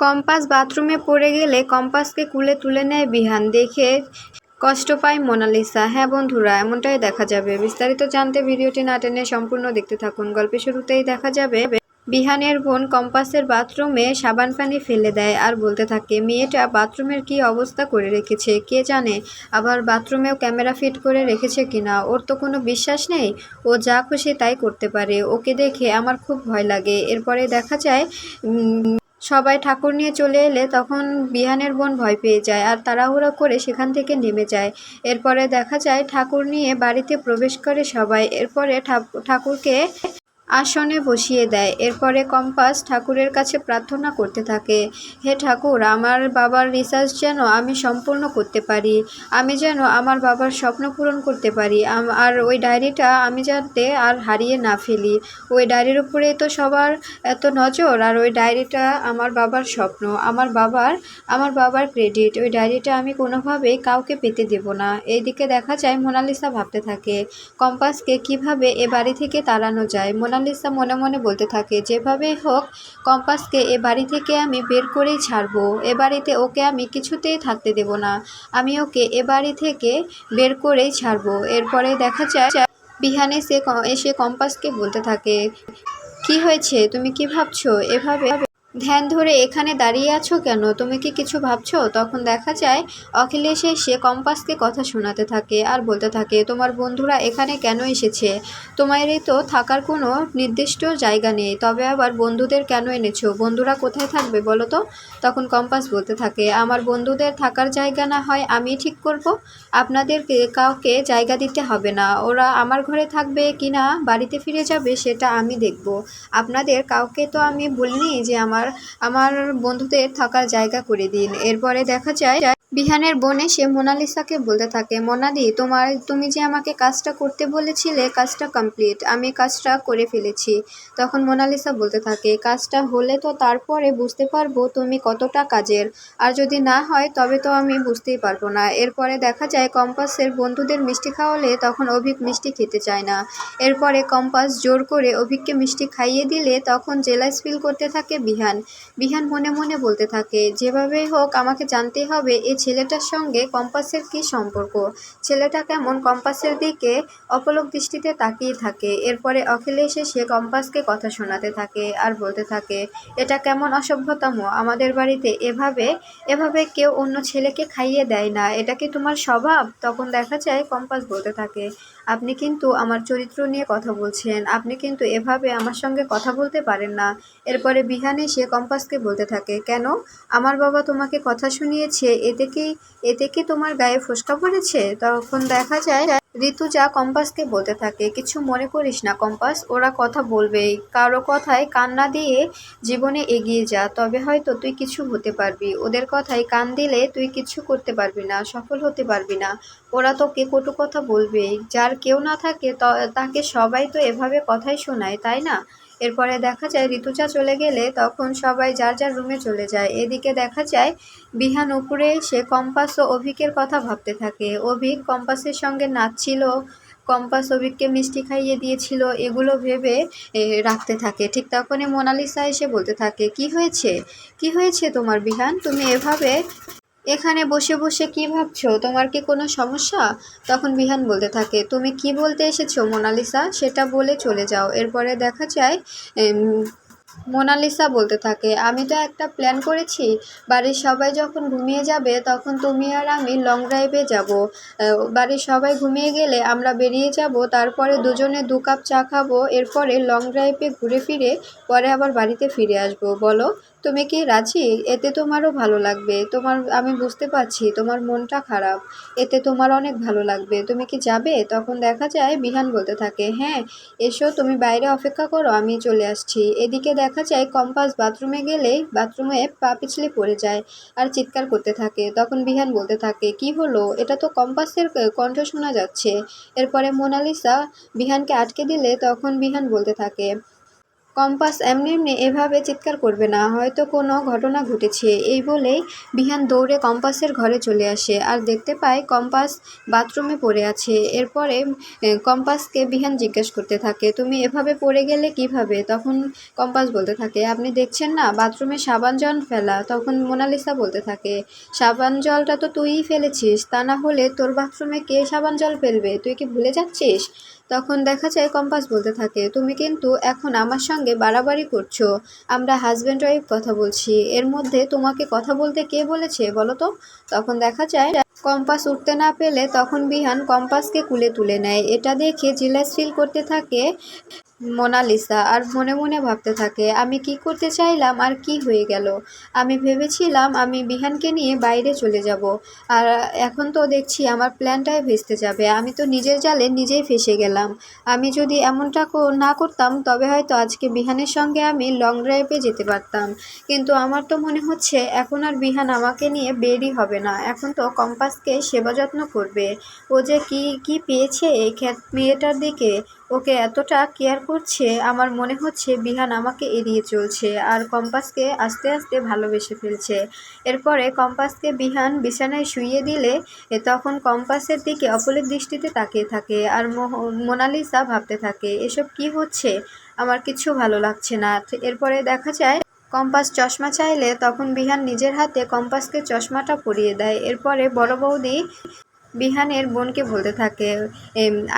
Compass বাথরুমে পড়ে গেলে কম্পাসকে কুলে তুলে নেয় বিহান। দেখে কষ্ট পায় মোনালিসা। হ্যাঁ বন্ধুরা, এমনটাই দেখা যাবে। বিস্তারিত জানতে ভিডিওটি না টেনে সম্পূর্ণ দেখতে থাকুন। গল্পের শুরুতেই দেখা যাবে, বিহানের বোন কম্পাসের বাথরুমে সাবান পানি ফেলে দেয় আর বলতে থাকে, মেয়েটা বাথরুমের কি অবস্থা করে রেখেছে? কে জানে? আবার বাথরুমেও ক্যামেরা ফিট করে রেখেছে কিনা ওর তো কোনো বিশ্বাস নেই? ও যা খুশি তাই করতে পারে। ওকে দেখে আমার খুব ভয় লাগে। এরপরে দেখা যায় সবাই ঠাকুর নিয়ে চলে এলে তখন বিহানের বোন ভয় পেয়ে যায় আর তাড়াহুড়া করে সেখান থেকে নেমে যায়। এরপরে দেখা যায় ঠাকুর নিয়ে বাড়িতে প্রবেশ করে সবাই। এরপরে ঠাক- ঠাকুরকে আসনে বসিয়ে দেয়। এরপরে কম্পাস ঠাকুরের কাছে প্রার্থনা করতে থাকে, হে ঠাকুর, আমার বাবার রিসার্চ যেন আমি সম্পূর্ণ করতে পারি, আমি যেন আমার বাবার স্বপ্ন পূরণ করতে পারি আর ওই ডায়েরিটা আমি যাতে আর হারিয়ে না ফেলি। ওই ডায়েরির উপরে তো সবার এত নজর, আর ওই ডায়েরিটা আমার বাবার স্বপ্ন, আমার বাবার আমার বাবার ক্রেডিট ওই ডায়েরিটা আমি কোনোভাবেই কাউকে পেতে দেব না। এইদিকে দেখা যায়, মোনালিসা ভাবতে থাকে, কম্পাসকে কীভাবে এ বাড়ি থেকে তাড়ানো যায়? মোনালিসা মনে মনে বলতে থাকে, যেভাবে হোক, কম্পাসকে এ বাড়ি থেকে আমি বের করেই ছাড়বো। এ বাড়িতে ওকে আমি কিছুতেই থাকতে দেব না। আমি ওকে এ বাড়ি থেকে বের করেই ছাড়বো। এরপরে দেখা যায়, বিহানে সে এসে কম্পাসকে বলতে থাকে, কি হয়েছে? তুমি কি ভাবছ? এভাবে ধ্যান ধরে এখানে দাঁড়িয়ে আছো কেন? তুমি কি কিছু ভাবছ? তখন দেখা যায়, অখিলেশ সে কম্পাসকে কথা শোনাতে থাকে আর বলতে থাকে, তোমার বন্ধুরা এখানে কেন এসেছে? তোমারই তো থাকার কোনো নির্দিষ্ট জায়গা নেই। তবে আবার বন্ধুদের কেন এনেছো? বন্ধুরা কোথায় থাকবে বলো তো? তখন কম্পাস বলতে থাকে, আমার বন্ধুদের থাকার জায়গা না হয় আমি ঠিক করব? আপনাদের কাউকে জায়গা দিতে হবে না। ওরা আমার ঘরে থাকবে কি না? বাড়িতে ফিরে যাবে সেটা আমি দেখব। আপনাদের কাউকে তো আমি বলিনি যে আমার আমার আমার বন্ধুদের থাকার জায়গা করে দিন। এরপরে দেখা যায় বিহানের বোন এসে মোনালিসাকে বলতে থাকে, মোনালি, তোমার, তুমি যে আমাকে কাজটা করতে বলেছিলে, কাজটা কমপ্লিট, আমি কাজটা করে ফেলেছি। তখন মোনালিসা বলতে থাকে, কাজটা হলে তো তারপরে বুঝতে পারব তুমি কতটা কাজের, আর যদি না হয় তবে তো আমি বুঝতেই পারব না। এরপরে দেখা যায়, কম্পাসের বন্ধুদের মিষ্টি খাওয়ালে তখন অভিক মিষ্টি খেতে চায় না। এরপরে কম্পাস জোর করে অভিককে মিষ্টি খাইয়ে দিলে তখন জেলাস ফিল করতে থাকে বিহান। বিহান মনে মনে বলতে থাকে, যেভাবেই হোক আমাকে জানতে হবে এই ছেলেটার সঙ্গে কম্পাসের কি সম্পর্ক? ছেলেটা কেমন কম্পাসের দিকে অপলক দৃষ্টিতে তাকিয়ে থাকে। এরপরে অখিলেশ এসে সে কম্পাসকে কথা শোনাতে থাকে আর বলতে থাকে, এটা কেমন অসভ্যতম? আমাদের বাড়িতে এভাবে এভাবে কেউ অন্য ছেলেকে খাইয়ে দেয় না। এটা কি তোমার স্বভাব? তখন দেখা যায় কম্পাস বলতে থাকে আপনি কিন্তু আমার চরিত্র নিয়ে কথা বলছেন। আপনি কিন্তু এভাবে আমার সঙ্গে কথা বলতে পারেন না। এরপরে বিহানে সে কম্পাসকে বলতে থাকে, কেন? আমার বাবা তোমাকে কথা শুনিয়েছে, এতে কি এতে কি তোমার গায়ে ফোসকা পড়েছে? তখন দেখা যায় ঋতুজা কম্পাসকে বলতে থাকে, কিছু মনে করিস না কম্পাস, ওরা কথা বলবেই। কারও কথায় কান্না দিয়ে জীবনে এগিয়ে যা, তবে হয়তো তুই কিছু হতে পারবি। ওদের কথায় কান দিলে তুই কিছু করতে পারবি না, সফল হতে পারবি না। ওরা তোকে কটু কথা বলবেই। যার কেউ না থাকে তাকে সবাই তো এভাবে কথাই শোনায়, তাই না? এরপরে দেখা যায় ঋতুচা চলে গেলে তখন সবাই যার যার রুমে চলে যায়। এদিকে দেখা যায় বিহান উপরে এসে কম্পাস ও অভিকের কথা ভাবতে থাকে। অভিক কম্পাসের সঙ্গে নাচছিল, কম্পাস অভিককে মিষ্টি খাইয়ে দিয়েছিল, এগুলো ভেবে রাখতে থাকে। ঠিক তখনই মোনালিসা এসে বলতে থাকে, কি হয়েছে? কি হয়েছে তোমার বিহান? তুমি এভাবে এখানে বসে বসে কি ভাবছ? তোমার কি কোনো সমস্যা? তখন বিহান বলতে থাকে, তুমি কি বলতে এসেছ, মোনালিসা? সেটা বলে চলে যাও। এরপরে দেখা যায় মোনালিসা বলতে থাকে, আমি তো একটা প্ল্যান করেছি। বাড়ির সবাই যখন ঘুমিয়ে যাবে, তখন তুমি আর আমি লং ড্রাইভে যাব। বাড়ির সবাই ঘুমিয়ে গেলে আমরা বেরিয়ে যাব, তারপরে দুজনে দু কাপ চা খাব, এরপরে লং ড্রাইভে ঘুরে ফিরে পরে আবার বাড়িতে ফিরে আসব। বলো তুমি কি রাজি? এতে তোমারও ভালো লাগবে। তোমার, আমি বুঝতে পারছি, তোমার মনটা খারাপ। এতে তোমার অনেক ভালো লাগবে। তুমি কি যাবে? তখন দেখা যায় বিহান বলতে থাকে হ্যাঁ এসো, তুমি বাইরে অপেক্ষা করো, আমি চলে আসছি। এদিকে দেখা যায় কম্পাস বাথরুমে গেলে বাথরুমে পা পিছলে পড়ে যায় আর চিৎকার করতে থাকে। তখন বিহান বলতে থাকে, কি হলো? এটা তো কম্পাসের কণ্ঠ শোনা যাচ্ছে। এরপরে মোনালিসা বিহানকে আটকে দিলে তখন বিহান বলতে থাকে কম্পাস এমনি এমনি এভাবে চিৎকার করবে না, হয়তো কোনো ঘটনা ঘটেছে। এই বলেই বিহান দৌড়ে কম্পাসের ঘরে চলে আসে আর দেখতে পায় কম্পাস বাথরুমে পড়ে আছে। এরপরে কম্পাসকে বিহান জিজ্ঞেস করতে থাকে, তুমি এভাবে পড়ে গেলে কীভাবে? তখন কম্পাস বলতে থাকে, আপনি দেখছেন না, বাথরুমে সাবান জল ফেলা। তখন মোনালিসা বলতে থাকে, সাবান জলটা তো তুইই ফেলেছিস, তা না হলে তোর বাথরুমে কে সাবান জল ফেলবে? তুই কি ভুলে যাচ্ছিস? তখন দেখা যায় কম্পাস বলতে থাকে, তুমি কিন্তু এখন আমার সঙ্গে বাড়াবাড়ি করছ। আমরা হাজব্যান্ড ওয়াইফ কথা বলছি। এর মধ্যে তোমাকে কথা বলতে কে বলেছে বলো তো? তখন দেখা যায় কম্পাস উঠতে না পেলে তখন বিহান কম্পাসকে কুলে তুলে নেয়। এটা দেখে জিলাস ফিল করতে থাকে মোনালিসা, আর মনে মনে ভাবতে থাকে, আমি কি করতে চাইলাম আর কি হয়ে গেল? আমি ভেবেছিলাম আমি বিহানকে নিয়ে বাইরে চলে যাব, আর এখন তো দেখছি আমার প্ল্যানটাই ভেস্তে যাবে, আমি তো নিজের জালে নিজেই ফেসে গেলাম। আমি যদি এমনটা না করতাম, তবে হয়তো আজকে বিহানের সঙ্গে আমি লং ড্রাইভে যেতে পারতাম। কিন্তু আমার তো মনে হচ্ছে, এখন আর বিহান আমাকে নিয়ে বেরই হবে না, এখন তো কম্পাসকে সেবা যত্ন করবে। ও যে কি কি পেয়েছে এই মেয়েটার দিকে? ওকে এতটা কেয়ার করছে, আমার মনে হচ্ছে বিহান আমাকে এড়িয়ে চলছে আর কম্পাসকে আস্তে আস্তে ভালোবেসে ফেলছে। এরপরে কম্পাসকে বিহান বিছানায় শুইয়ে দিলে তখন কম্পাসের দিকে অপলের দৃষ্টিতে তাকিয়ে থাকে আর মোনালিসা ভাবতে থাকে, এসব কি হচ্ছে? আমার কিছু ভালো লাগছে না। এরপরে দেখা যায়, কম্পাস চশমা চাইলে তখন বিহান নিজের হাতে কম্পাসকে চশমাটা পরিয়ে দেয়। এরপরে বড় বৌদি বিহানের বোনকে বলতে থাকে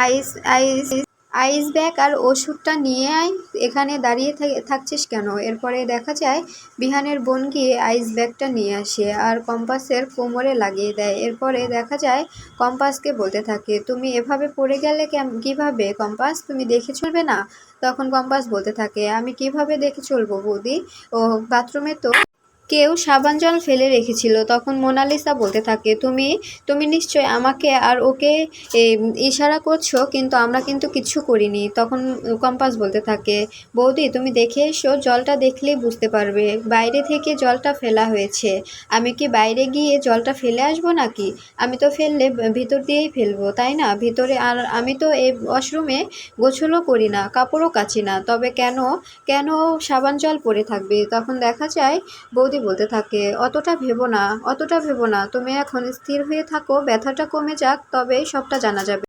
আইস আইস আইস ব্যাগ আর ওষুধটা নিয়ে আয়, এখানে দাঁড়িয়ে থাক- থাকছিস কেন? এরপরে দেখা যায়, বিহানের বোন গিয়ে আইস ব্যাগটা নিয়ে আসে আর কম্পাসের কোমরে লাগিয়ে দেয়। এরপরে দেখা যায়, কম্পাসকে বলতে থাকে, তুমি এভাবে পড়ে গেলে কীভাবে? কম্পাস, তুমি দেখে চলবে না? তখন কম্পাস বলতে থাকে, আমি কীভাবে দেখে চলবো বৌদি? ও, বাথরুমে তো কেউ সাবান জল ফেলে রেখেছিল। তখন মোনালিসা বলতে থাকে, তুমি তুমি নিশ্চয় আমাকে আর ওকে ইশারা করছ, কিন্তু আমরা কিন্তু কিছু করিনি। তখন কম্পাস বলতে থাকে, বৌদি, তুমি দেখে এসো, জলটা দেখলেই বুঝতে পারবে। বাইরে থেকে জলটা ফেলা হয়েছে। আমি কি বাইরে গিয়ে জলটা ফেলে আসব নাকি? আমি তো ফেললে ভিতর দিয়েই ফেলব, তাই না? ভিতরে আর আমি তো এই ওয়াশরুমে গোছলও করি না, কাপড়ও কাচি না। তবে কেন কেন সাবান জল পড়ে থাকবে? তখন দেখা যায়, বৌদি বলতে থাকে, অতটা ভেবো না, অতটা ভেবো না, তুমি এখন স্থির হয়ে থাকো, ব্যথাটা কমে যাক তবেই সবটা জানা যাবে।